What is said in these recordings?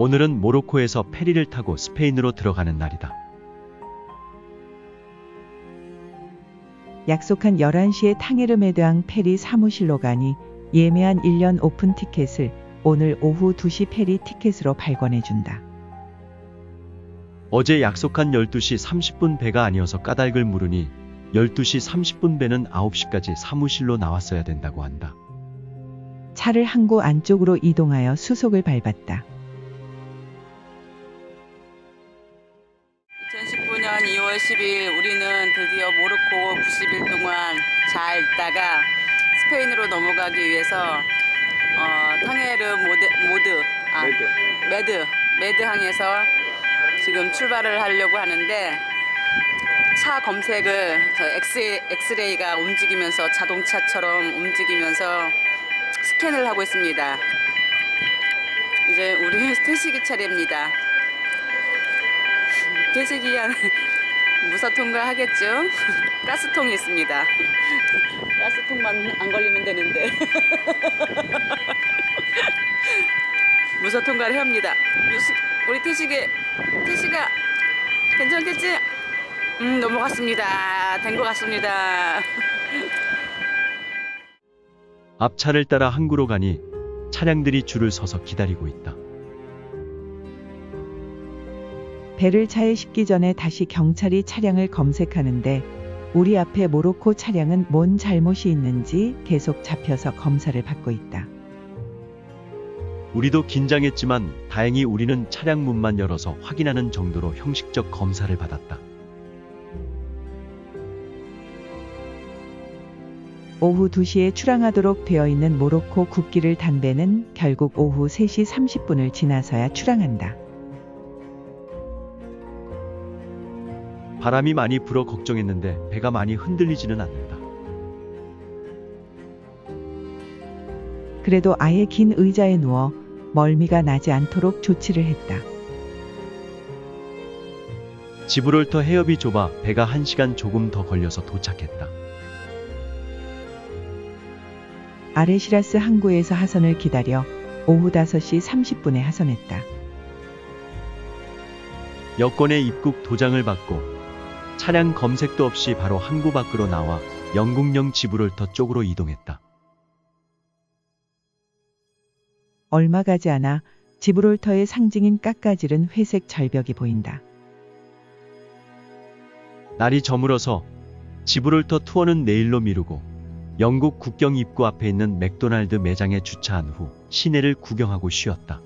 오늘은 모로코에서 페리를 타고 스페인으로 들어가는 날이다. 약속한 11시에 탕헤르메드앙 페리 사무실로 가니 예매한 1년 오픈 티켓을 오늘 오후 2시 페리 티켓으로 발권해준다. 어제 약속한 12시 30분 배가 아니어서 까닭을 물으니 12시 30분 배는 9시까지 사무실로 나왔어야 된다고 한다. 차를 항구 안쪽으로 이동하여 수속을 밟았다. 2019년 2월 10일 우리는 드디어 모로코 90일 동안 잘 있다가 스페인으로 넘어가기 위해서 어, 탕헤르 모드, 모드 아, 매드 매드항에서 지금 출발을 하려고 하는데 차 검색을 엑스, 엑스레이가 움직이면서 자동차처럼 움직이면서 스캔을 하고 있습니다. 이제 우리 태식이 차례입니다. 퇴직이한 무사 통과하겠죠? 가스통이 있습니다. 가스통만 안 걸리면 되는데. 무사 통과를 해야 합니다. 우리 태식이, 태식아, 괜찮겠지? 음, 넘어갔습니다. 된 것 같습니다. 앞차를 따라 항구로 가니 차량들이 줄을 서서 기다리고 있다. 배를 차에 싣기 전에 다시 경찰이 차량을 검색하는데 우리 앞에 모로코 차량은 뭔 잘못이 있는지 계속 잡혀서 검사를 받고 있다. 우리도 긴장했지만 다행히 우리는 차량 문만 열어서 확인하는 정도로 형식적 검사를 받았다. 오후 2시에 출항하도록 되어 있는 모로코 국기를 단 배는 결국 오후 3시 30분을 지나서야 출항한다. 바람이 많이 불어 걱정했는데 배가 많이 흔들리지는 않는다. 그래도 아예 긴 의자에 누워 멀미가 나지 않도록 조치를 했다. 지브롤터 해협이 좁아 배가 1시간 조금 더 걸려서 도착했다. 아레시라스 항구에서 하선을 기다려 오후 5시 30분에 하선했다. 여권의 입국 도장을 받고 차량 검색도 없이 바로 항구 밖으로 나와 영국령 지브롤터 쪽으로 이동했다. 얼마 가지 않아 지브롤터의 상징인 깎아지른 회색 절벽이 보인다. 날이 저물어서 지브롤터 투어는 내일로 미루고 영국 국경 입구 앞에 있는 맥도날드 매장에 주차한 후 시내를 구경하고 쉬었다.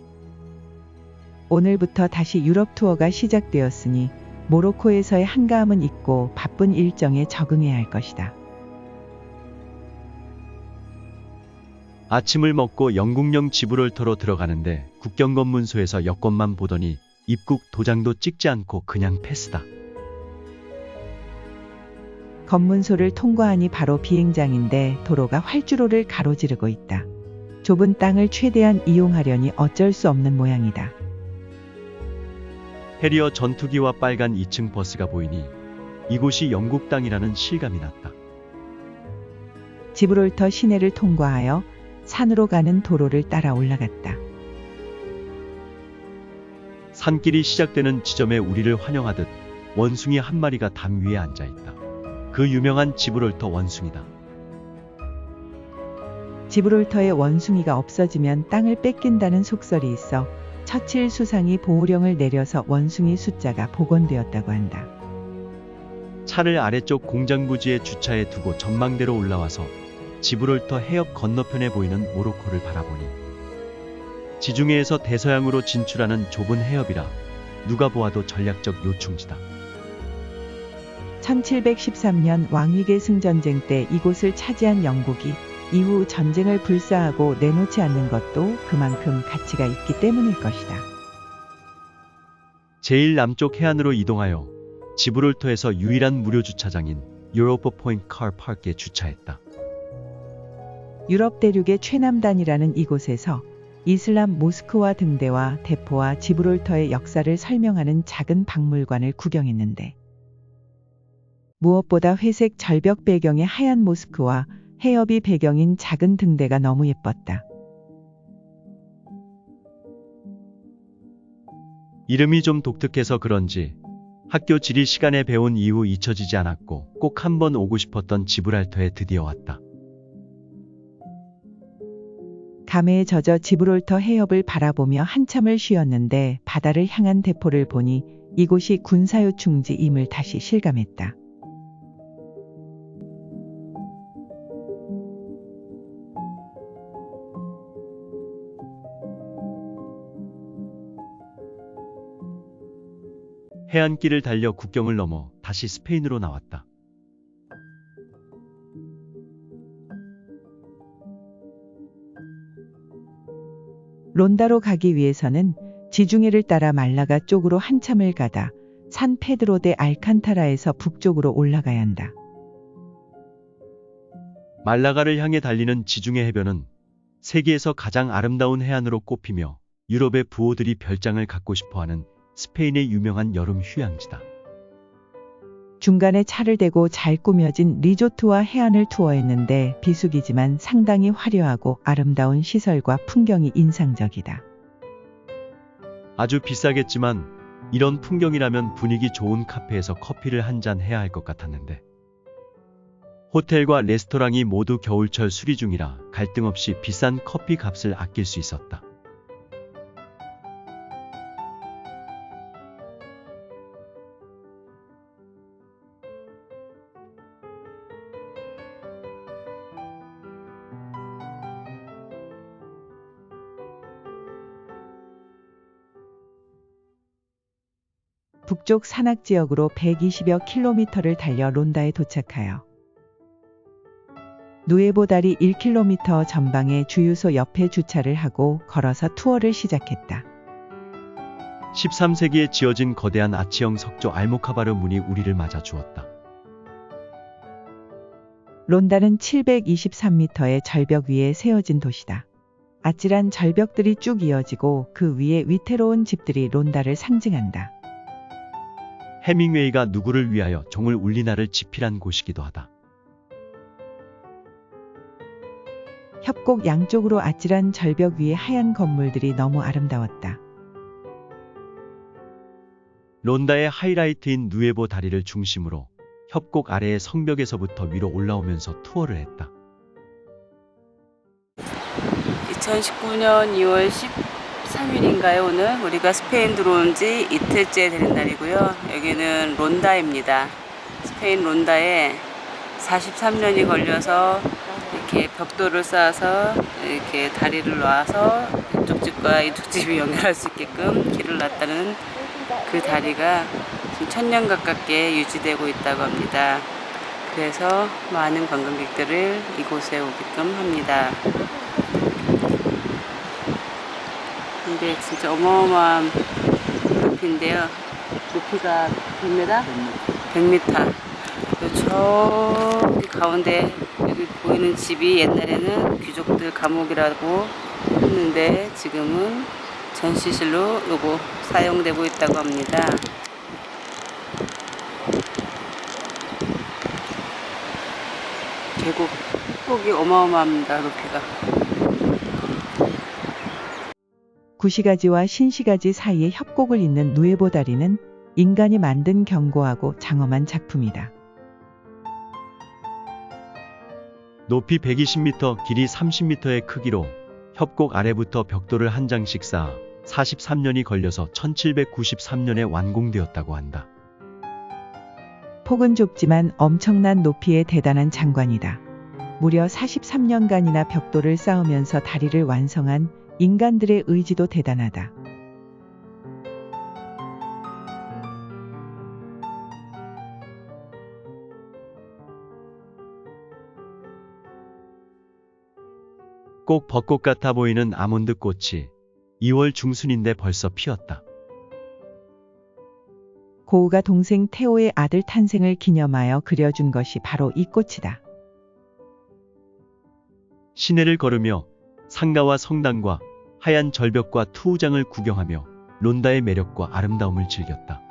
오늘부터 다시 유럽 투어가 시작되었으니 모로코에서의 한가함은 있고 바쁜 일정에 적응해야 할 것이다. 아침을 먹고 영국령 지브롤터로 들어가는데 국경검문소에서 여권만 보더니 입국 도장도 찍지 않고 그냥 패스다. 검문소를 통과하니 바로 비행장인데 도로가 활주로를 가로지르고 있다. 좁은 땅을 최대한 이용하려니 어쩔 수 없는 모양이다. 해리어 전투기와 빨간 2층 버스가 보이니 이곳이 영국 땅이라는 실감이 났다. 지브롤터 시내를 통과하여 산으로 가는 도로를 따라 올라갔다. 산길이 시작되는 지점에 우리를 환영하듯 원숭이 한 마리가 담 위에 앉아 있다. 그 유명한 지브롤터 원숭이다. 지브롤터의 원숭이가 없어지면 땅을 뺏긴다는 속설이 있어 처칠 수상이 보호령을 내려서 원숭이 숫자가 복원되었다고 한다. 차를 아래쪽 공장 부지에 주차해 두고 전망대로 올라와서 지브롤터 해협 건너편에 보이는 모로코를 바라보니 지중해에서 대서양으로 진출하는 좁은 해협이라 누가 보아도 전략적 요충지다. 1713년 왕위계 승 전쟁 때 이곳을 차지한 영국이 이후 전쟁을 불사하고 내놓지 않는 것도 그만큼 가치가 있기 때문일 것이다. 제일 남쪽 해안으로 이동하여 지브롤터에서 유일한 무료 주차장인 유로퍼 포인트 카 파크에 주차했다. 유럽 대륙의 최남단이라는 이곳에서 이슬람 모스크와 등대와 대포와 지브롤터의 역사를 설명하는 작은 박물관을 구경했는데 무엇보다 회색 절벽 배경의 하얀 모스크와 해협이 배경인 작은 등대가 너무 예뻤다. 이름이 좀 독특해서 그런지 학교 지리 시간에 배운 이후 잊혀지지 않았고 꼭 한번 오고 싶었던 지브랄터에 드디어 왔다. 감회에 젖어 지브롤터 해협을 바라보며 한참을 쉬었는데 바다를 향한 대포를 보니 이곳이 군사요충지임을 다시 실감했다. 해안길을 달려 국경을 넘어 다시 스페인으로 나왔다. 론다로 가기 위해서는 지중해를 따라 말라가 쪽으로 한참을 가다 산 페드로 데 알칸타라에서 북쪽으로 올라가야 한다. 말라가를 향해 달리는 지중해 해변은 세계에서 가장 아름다운 해안으로 꼽히며 유럽의 부호들이 별장을 갖고 싶어 하는 스페인의 유명한 여름 휴양지다. 중간에 차를 대고 잘 꾸며진 리조트와 해안을 투어했는데 비수기지만 상당히 화려하고 아름다운 시설과 풍경이 인상적이다. 아주 비싸겠지만 이런 풍경이라면 분위기 좋은 카페에서 커피를 한 잔 해야 할 것 같았는데 호텔과 레스토랑이 모두 겨울철 수리 중이라 갈등 없이 비싼 커피 값을 아낄 수 있었다. 북쪽 산악 지역으로 120여 킬로미터를 달려 론다에 도착하여 누에보 다리 1km 전방의 주유소 옆에 주차를 하고 걸어서 투어를 시작했다. 13세기에 지어진 거대한 아치형 석조 알모카바르 문이 우리를 맞아 주었다. 론다는 723m의 절벽 위에 세워진 도시다. 아찔한 절벽들이 쭉 이어지고 그 위에 위태로운 집들이 론다를 상징한다. 해밍웨이가 누구를 위하여 종을 울리나를 지필한 곳이기도 하다. 협곡 양쪽으로 아찔한 절벽 위에 하얀 건물들이 너무 아름다웠다. 론다의 하이라이트인 누에보 다리를 중심으로 협곡 아래의 성벽에서부터 위로 올라오면서 투어를 했다. 2019년 2월 13일인가요, 오늘? 우리가 스페인 들어온 지 이틀째 되는 날이고요. 여기는 론다입니다. 스페인 론다에 43년이 걸려서 이렇게 벽돌을 쌓아서 이렇게 다리를 놔서 이쪽 집과 이쪽 집이 연결할 수 있게끔 길을 놨다는 그 다리가 지금 천년 가깝게 유지되고 있다고 합니다. 그래서 많은 관광객들을 이곳에 오게끔 합니다. 근데 진짜 어마어마한 높이인데요. 높이가 100m? 100m. 저기 가운데 여기 보이는 집이 옛날에는 귀족들 감옥이라고 했는데 지금은 전시실로 요거 사용되고 있다고 합니다. 계곡 폭이 어마어마합니다. 높이가. 구시가지와 신시가지 사이에 협곡을 잇는 누에보 다리는 인간이 만든 견고하고 장엄한 작품이다. 높이 120m, 길이 30m의 크기로 협곡 아래부터 벽돌을 한 장씩 쌓아 43년이 걸려서 1793년에 완공되었다고 한다. 폭은 좁지만 엄청난 높이의 대단한 장관이다. 무려 43년간이나 벽돌을 쌓으면서 다리를 완성한 인간들의 의지도 대단하다. 꼭 벚꽃 같아 보이는 아몬드 꽃이 2월 중순인데 벌써 피었다. 고우가 동생 테오의 아들 탄생을 기념하여 그려준 것이 바로 이 꽃이다. 시내를 걸으며 상가와 성당과 하얀 절벽과 투우장을 구경하며 론다의 매력과 아름다움을 즐겼다.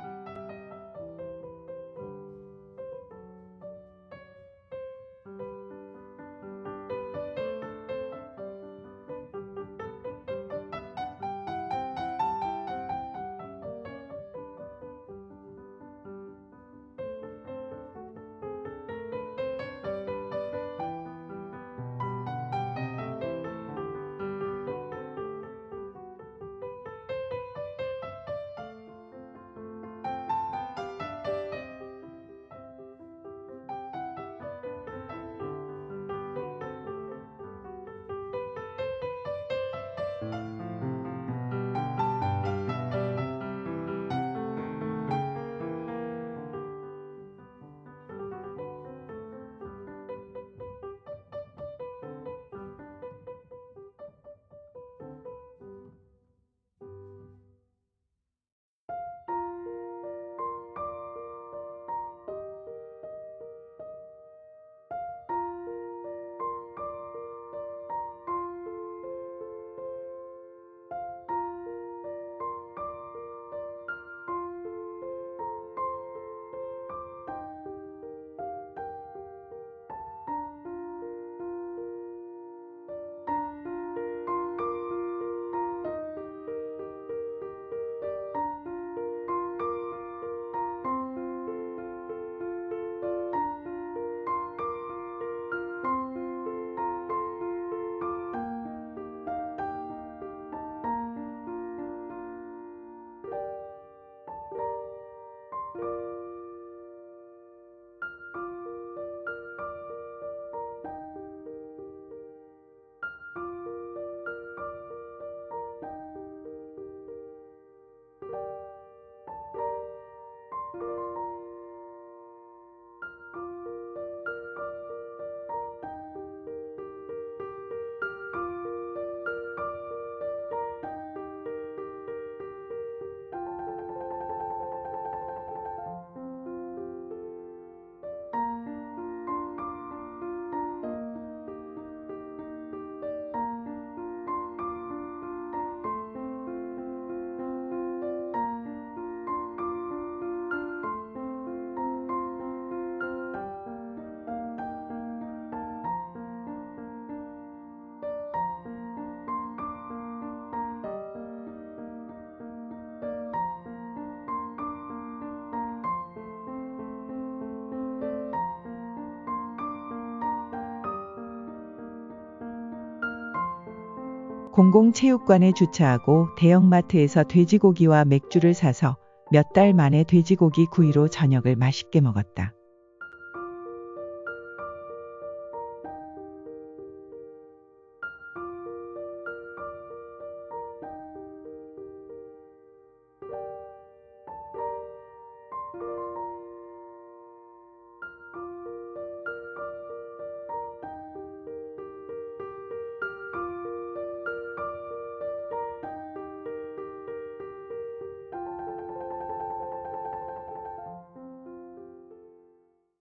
공공체육관에 주차하고 대형마트에서 돼지고기와 맥주를 사서 몇 달 만에 돼지고기 구이로 저녁을 맛있게 먹었다.